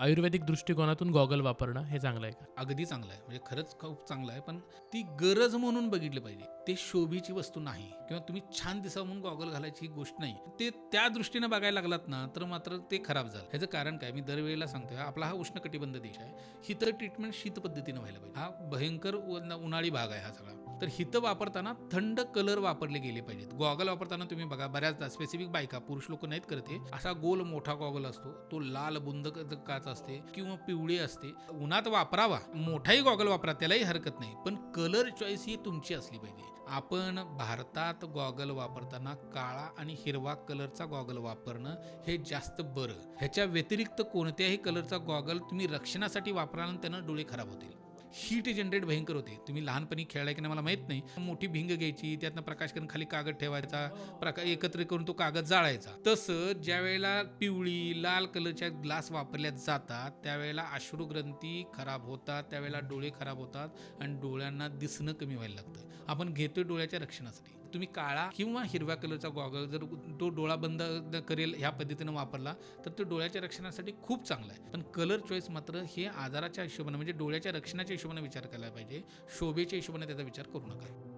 आयुर्वेदिक दृष्टिकोनातून गॉगल वापरणं हे चांगलं आहे का? अगदी चांगलं आहे. म्हणजे खरंच खूप चांगलं आहे. पण ती गरज म्हणून बघितली पाहिजे. ते शोभेची वस्तू नाही. किंवा तुम्ही छान दिसावं म्हणून गॉगल घालायची ही गोष्ट नाही. ते त्या दृष्टीने बघायला लागलात ना तर मात्र ते खराब झालं. ह्याचं कारण काय? मी दरवेळेला सांगतोय आपला हा उष्णकटिबंध देश आहे. ही तर ट्रीटमेंट शीत पद्धतीनं व्हायला पाहिजे. हा भयंकर उन्हाळी भाग आहे हा सगळा. तर हिथं वापरताना थंड कलर वापरले गेले पाहिजेत. गॉगल वापरताना तुम्ही बघा बऱ्याचदा स्पेसिफिक बायका पुरुष लोक नाहीत करते असा गोल मोठा गॉगल असतो तो लाल बुंद काच असते किंवा पिवळी असते. उन्हात वापरावा. मोठाही गॉगल वापरा त्यालाही हरकत नाही. पण कलर चॉईस ही तुमची असली पाहिजे. आपण भारतात गॉगल वापरताना काळा आणि हिरवा कलरचा गॉगल वापरणं हे जास्त बरं. ह्याच्या व्यतिरिक्त कोणत्याही कलरचा गॉगल तुम्ही रक्षणासाठी वापराल त्यानं डोळे खराब होतील. हीट जनरेट भयंकर होते. तुम्ही लहानपणी खेळलाय की नाही मला माहीत नाही. मोठी भिंग घ्यायची त्यातनं प्रकाश करून खाली कागद ठेवायचा प्रका एकत्र करून तो कागद जाळायचा. तसं ज्या वेळेला पिवळी लाल कलरच्या ग्लास वापरल्या जातात त्यावेळेला अश्रुग्रंथी खराब होतात त्यावेळेला डोळे खराब होतात आणि डोळ्यांना दिसणं कमी व्हायला लागतं. आपण घेतोय डोळ्याच्या रक्षणासाठी. तुम्ही काळा किंवा हिरव्या कलरचा गॉगल जर तो डोळा बंद करेल ह्या पद्धतीनं वापरला तर तो डोळ्याच्या रक्षणासाठी खूप चांगला आहे. पण कलर चॉईस मात्र हे आजाराच्या हिशोबाने म्हणजे डोळ्याच्या रक्षणाच्या हिशोबाने विचार करायला पाहिजे. शोभेच्या हिशोबाने त्याचा विचार करू नका.